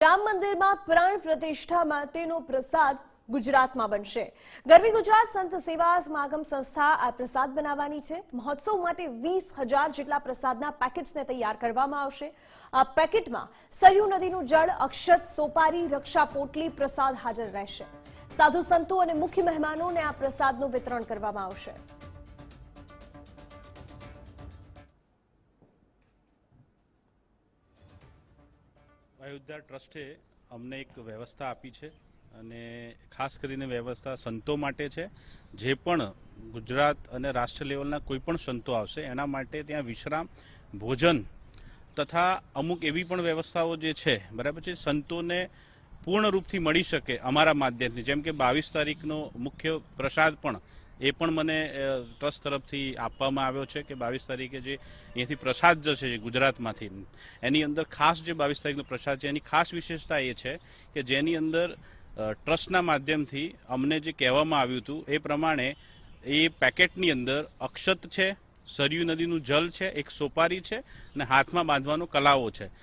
રામ મંદિરમાં પ્રાણ પ્રતિષ્ઠા માટેનો પ્રસાદ ગુજરાતમાં બનશે. ગરવી ગુજરાત સંત સેવા સમાગમ સંસ્થા આ પ્રસાદ બનાવવાની છે. મહોત્સવ માટે વીસ હજાર જેટલા પ્રસાદના પેકેટ્સને તૈયાર કરવામાં આવશે. આ પેકેટમાં સરયુ નદીનું જળ, અક્ષત, સોપારી રક્ષા પોટલી પ્રસાદ હાજર રહેશે. સાધુ સંતો અને મુખ્ય મહેમાનોને આ પ્રસાદનું વિતરણ કરવામાં આવશે. અયોધ્યા ટ્રસ્ટે અમને એક વ્યવસ્થા આપી છે અને ખાસ કરીને વ્યવસ્થા સંતો માટે છે. જે પણ ગુજરાત અને રાષ્ટ્ર લેવલના કોઈ પણ સંતો આવશે, એના માટે ત્યાં વિશ્રામ, ભોજન તથા અમુક એવી પણ વ્યવસ્થાઓ જે છે, બરાબર છે, સંતોને પૂર્ણ રૂપથી મળી શકે અમારા માધ્યમથી. જેમ કે બાવીસ તારીખનો મુખ્ય પ્રસાદ પણ એ પણ મને ટ્રસ્ટ તરફથી આપવામાં આવ્યો છે કે બાવીસ તારીખે જે અહીંયાથી પ્રસાદ જશે ગુજરાતમાંથી, એની અંદર ખાસ જે બાવીસ તારીખનો પ્રસાદ છે, એની ખાસ વિશેષતા એ છે કે જેની અંદર ટ્રસ્ટના માધ્યમથી અમને જે કહેવામાં આવ્યું હતું એ પ્રમાણે એ પેકેટની અંદર અક્ષત છે, સરયુ નદીનું જલ છે, એક સોપારી છે અને હાથમાં બાંધવાનો કલાઓ છે.